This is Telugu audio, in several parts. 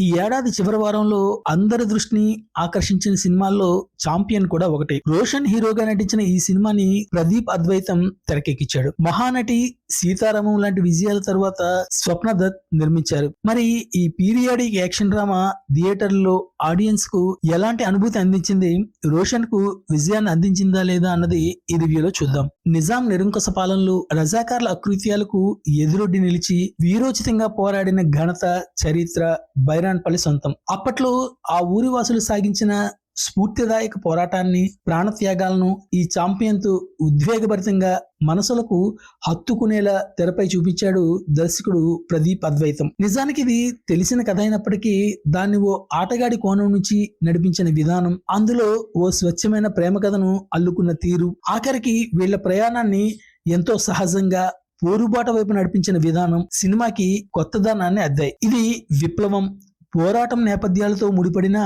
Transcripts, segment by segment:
ఈ ఏడాది చివరి వారంలో అందరి దృష్టిని ఆకర్షించిన సినిమాల్లో చాంపియన్ కూడా ఒకటి. రోషన్ హీరోగా నటించిన ఈ సినిమాని ప్రదీప్ అద్వైతం తెరకెక్కించాడు. మహానటి సీతారామం లాంటి విజయాల తర్వాత స్వప్న దత్ నిర్మించారు. మరి ఈ పీరియాడిక్ యాక్షన్ డ్రామా థియేటర్లో ఆడియన్స్కు ఎలాంటి అనుభూతి అందించింది? రోషన్కు విజయాన్ని అందించిందా లేదా అన్నది ఈ రివ్యూలో చూద్దాం. నిజాం నిరంకుశ పాలనలో రజాకార్ల అకృత్యాలకు ఎదురొడ్డి నిలిచి వీరోచితంగా పోరాడిన ఘనత చరిత్ర బైరాన్పల్లి సొంతం. అప్పట్లో ఆ ఊరి వాసులు సాగించిన స్ఫూర్తిదాయక పోరాటాన్ని ప్రాణత్యాగాలను ఈ ఛాంపియన్తో ఉద్వేగభరితంగా మనసులకు హత్తుకునేలా తెరపై చూపించాడు దర్శకుడు ప్రదీప్ అద్వైతం. నిజానికి ఇది తెలిసిన కథ అయినప్పటికీ దాన్ని ఓ ఆటగాడి కోణం నుంచి నడిపించిన విధానం అందులో ఓ స్వచ్ఛమైన ప్రేమ కథను అల్లుకున్న తీరు ఆఖరికి వీళ్ళ ప్రయాణాన్ని ఎంతో సహజంగా పోరుబాట వైపు నడిపించిన విధానం సినిమాకి కొత్తదనాన్ని అద్దాయి. ఇది విప్లవం పోరాటం నేపథ్యాలతో ముడిపడిన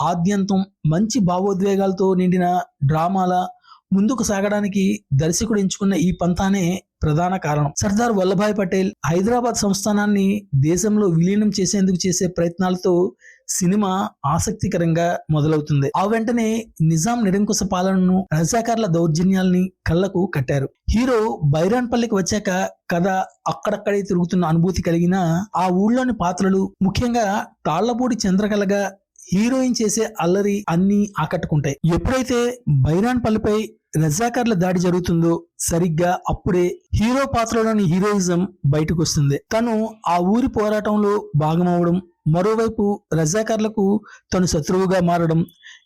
ఆద్యంతం మంచి భావోద్వేగాలతో నిండిన డ్రామాల ముందుకు సాగడానికి దర్శకుడు ఎంచుకున్న ఈ పంతానే ప్రధాన కారణం. సర్దార్ వల్లభాయ్ పటేల్ హైదరాబాద్ సంస్థానాన్ని దేశంలో విలీనం చేసేందుకు చేసే ప్రయత్నాలతో సినిమా ఆసక్తికరంగా మొదలవుతుంది. ఆ వెంటనే నిజాం నిరంకుశ పాలనను రజాకార్ల దౌర్జన్యాల్ని కళ్ళకు కట్టారు. హీరో బైరాన్పల్లికి వచ్చాక కథ అక్కడక్కడే తిరుగుతున్న అనుభూతి కలిగిన ఆ ఊళ్ళోని పాత్రలు ముఖ్యంగా తాళ్ళపూడి చంద్రకళగా హీరోయిన్ చేసే అల్లరి అన్ని ఆకట్టుకుంటాయి. ఎప్పుడైతే బైరాన్ పల్లిపై రజాకర్ల దాడి జరుగుతుందో సరిగ్గా అప్పుడే హీరో పాత్రలోని హీరోయిజం బయటకు వస్తుంది తను ఆ ఊరి పోరాటంలో భాగమవడం మరోవైపు రజాకర్లకు తను శత్రువుగా మారడం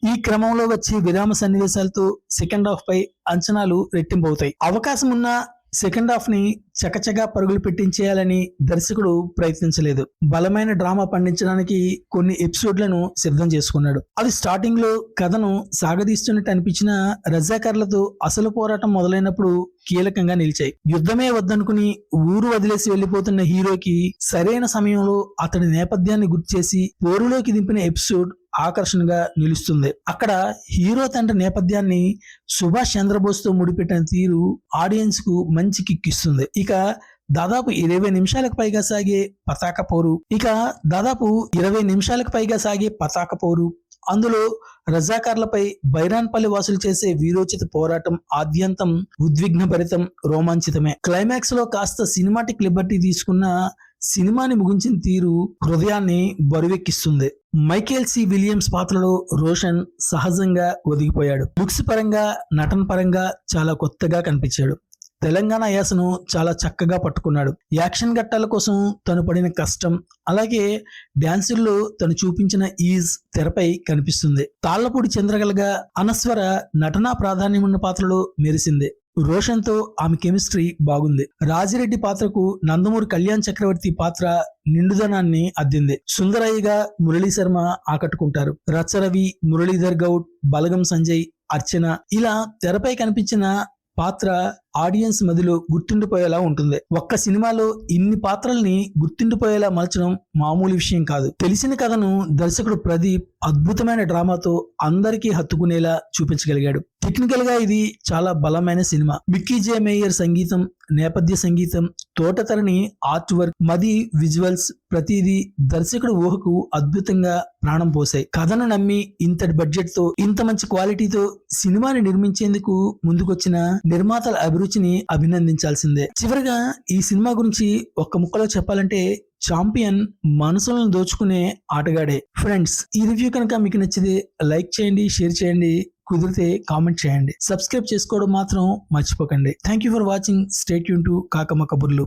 ఈ క్రమంలో వచ్చే విరామ సన్నివేశాలతో సెకండ్ హాఫ్ పై అంచనాలు రెట్టింపవుతాయి. అవకాశం ఉన్న సెకండ్ హాఫ్ని చకచగా పరుగులు పెట్టించేయాలని దర్శకుడు ప్రయత్నించలేదు. బలమైన డ్రామా పండించడానికి కొన్ని ఎపిసోడ్లను సిద్ధం చేసుకున్నాడు. అది స్టార్టింగ్లో కథను సాగదీస్తున్నట్టు అనిపించిన రజాకర్లతో అసలు పోరాటం మొదలైనప్పుడు కీలకంగా నిలిచాయి. యుద్ధమే వద్దనుకుని ఊరు వదిలేసి వెళ్ళిపోతున్న హీరోకి సరైన సమయంలో అతడి నేపథ్యాన్ని గుర్తు చేసి పోరులోకి దింపిన ఎపిసోడ్ ఆకర్షణగా నిలుస్తుంది. అక్కడ హీరో తండ్రి నేపథ్యాన్ని సుభాష్ చంద్రబోస్తో ముడిపెట్టిన తీరు ఆడియన్స్కు మంచి కిక్కిస్తుంది ఇక దాదాపు ఇరవై నిమిషాలకు పైగా సాగే పతాక పోరు. ఇక దాదాపు ఇరవై నిమిషాలకు పైగా సాగే పతాక పోరు. అందులో రజాకార్లపై బైరాన్పల్లి వాసులు చేసే వీరోచిత పోరాటం ఆద్యంతం ఉద్విగ్నభరితం రోమాంచితమే. క్లైమాక్స్లో కాస్త సినిమాటిక్ లిబర్టీ తీసుకున్న సినిమాని ముగించిన తీరు హృదయాన్ని బరువెక్కిస్తుంది. Michael C. విలియమ్స్ పాత్రలో రోషన్ సహజంగా ఒదిగిపోయాడు. బుక్స్ పరంగా నటన పరంగా చాలా కొత్తగా కనిపించాడు. తెలంగాణ యాసను చాలా చక్కగా పట్టుకున్నాడు. యాక్షన్ ఘట్టాల కోసం తను పడిన కష్టం అలాగే డాన్సుల్లో తను చూపించిన ఈజ్ తెరపై కనిపిస్తుంది. తాళ్ళపూడి చంద్రగలగా అనస్వర నటనా ప్రాధాన్యం ఉన్న పాత్రలో మెరిసింది. రోషన్తో ఆమె కెమిస్ట్రీ బాగుంది. రాజిరెడ్డి పాత్రకు నందమూరి కళ్యాణ్ చక్రవర్తి పాత్ర నిండుదనాన్ని అద్దింది. సుందరయ్యగా మురళీ శర్మ ఆకట్టుకుంటారు. రచ్చరవి మురళీధర్ గౌడ్ బలగం సంజయ్ అర్చన ఇలా తెరపై కనిపించిన పాత్ర ఆడియన్స్ మదిలో గుర్తుండిపోయేలా ఉంటుంది. ఒక్క సినిమాలో ఇన్ని పాత్రల్ని గుర్తుండిపోయేలా మలచడం మామూలు విషయం కాదు. తెలిసిన కథను దర్శకుడు ప్రదీప్ అద్భుతమైన డ్రామాతో అందరికీ హత్తుకునేలా చూపించగలిగాడు. టెక్నికల్గా ఇది చాలా బలమైన సినిమా. మిక్కీ జే మేయర్ సంగీతం నేపథ్య సంగీతం తోటతరణి ఆర్ట్ వర్క్ మది విజువల్స్ ప్రతిదీ దర్శకుడు ఊహకు అద్భుతంగా ప్రాణం పోసాయి. కథను నమ్మి ఇంతటి బడ్జెట్తో ఇంత మంచి క్వాలిటీతో సినిమాని నిర్మించేందుకు ముందుకొచ్చిన నిర్మాతల అభిరుచిని అభినందించాల్సిందే. చివరిగా ఈ సినిమా గురించి ఒక్క ముక్కలో చెప్పాలంటే చాంపియన్ మనసులను దోచుకునే ఆటగాడే. ఫ్రెండ్స్ ఈ రివ్యూ కనుక మీకు నచ్చితే లైక్ చేయండి షేర్ చేయండి కుదిరితే కామెంట్ చేయండి. సబ్స్క్రైబ్ చేసుకోవడం మాత్రం మర్చిపోకండి. Thank you for watching. Stay Yoon to కాకమ్మ కబుర్లు